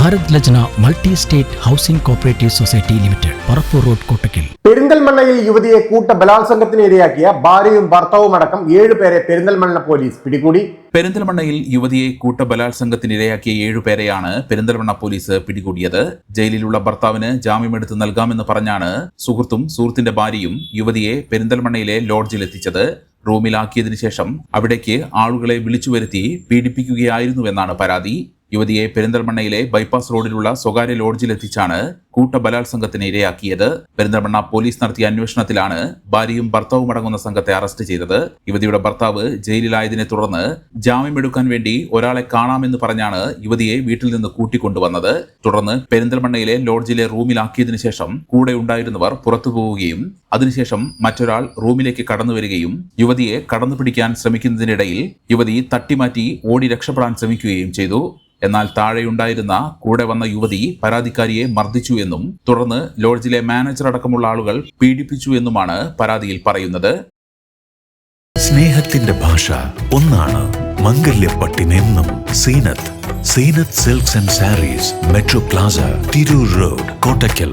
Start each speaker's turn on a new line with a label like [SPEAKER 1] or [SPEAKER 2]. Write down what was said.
[SPEAKER 1] Bharat Lajna multi state housing cooperative society limited Parappur road Kottakkal.
[SPEAKER 2] പെരിന്തൽമണ്ണയിൽ യുവതിയെ കൂട്ട ബലാത്സംഗത്തിന് ഇരയാക്കിയ ഭാര്യയും ഭർത്താവും അടക്കം ഏഴുപേരെ പെരിന്തൽമണ്ണ പോലീസ് പിടികൂടി.
[SPEAKER 3] പെരിന്തൽമണ്ണയിൽ യുവതിയെ കൂട്ട ബലാത്സംഗത്തിനിരയാക്കിയ ഏഴുപേരെയാണ് പെരിന്തൽമണ്ണ പോലീസ് പിടികൂടിയത്. ജയിലിലുള്ള ഭർത്താവിന് ജാമ്യമെടുത്ത് നൽകാമെന്ന് പറഞ്ഞാണ് സുഹൃത്തും സുഹൃത്തിന്റെ ഭാര്യയും യുവതിയെ പെരിന്തൽമണ്ണയിലെ ലോഡ്ജിൽ ലോഡ്ജിലെത്തിച്ചത് റൂമിലാക്കിയതിനു ശേഷം അവിടേക്ക് ആളുകളെ വിളിച്ചു വരുത്തി പീഡിപ്പിക്കുകയായിരുന്നുവെന്നാണ് പരാതി. യുവതിയെ പെരിന്തൽമണ്ണയിലെ ബൈപ്പാസ് റോഡിലുള്ള സ്വകാര്യ ലോഡ്ജിലെത്തിച്ചാണ് കൂട്ടബലാത്സംഗത്തിന് ഇരയാക്കിയത്. പെരിന്തൽമണ്ണ പോലീസ് നടത്തിയ അന്വേഷണത്തിലാണ് ഭാര്യയും ഭർത്താവും അടങ്ങുന്ന സംഘത്തെ അറസ്റ്റ് ചെയ്തത്. യുവതിയുടെ ഭർത്താവ് ജയിലിലായതിനെ തുടർന്ന് ജാമ്യമെടുക്കാൻ വേണ്ടി ഒരാളെ കാണാമെന്ന് പറഞ്ഞാണ് യുവതിയെ വീട്ടിൽ നിന്ന് കൂട്ടിക്കൊണ്ടുവന്നത്. തുടർന്ന് പെരിന്തൽമണ്ണയിലെ ലോഡ്ജിലെ റൂമിലാക്കിയതിനു ശേഷം കൂടെ ഉണ്ടായിരുന്നവർ പുറത്തു പോവുകയും അതിനുശേഷം മറ്റൊരാൾ റൂമിലേക്ക് കടന്നു വരികയും യുവതിയെ കടന്നു പിടിക്കാൻ ശ്രമിക്കുന്നതിനിടയിൽ യുവതി തട്ടിമാറ്റി ഓടി രക്ഷപ്പെടാൻ ശ്രമിക്കുകയും ചെയ്തു. എന്നാൽ താഴെയുണ്ടായിരുന്ന കൂടെ വന്ന യുവതി പരാതിക്കാരിയെ മർദ്ദിച്ചു എന്നും തുടർന്ന് ലോഡ്ജിലെ മാനേജർ അടക്കമുള്ള ആളുകൾ പീഡിപ്പിച്ചു എന്നുമാണ് പരാതിയിൽ പറയുന്നത്.
[SPEAKER 4] സ്നേഹത്തിന്റെ ഭാഷ ഒന്നാണ് മംഗല്യപ്പട്ടിനെന്നും Zeenath Zeenath silks and sarees metro plaza Tirur road Kottakkal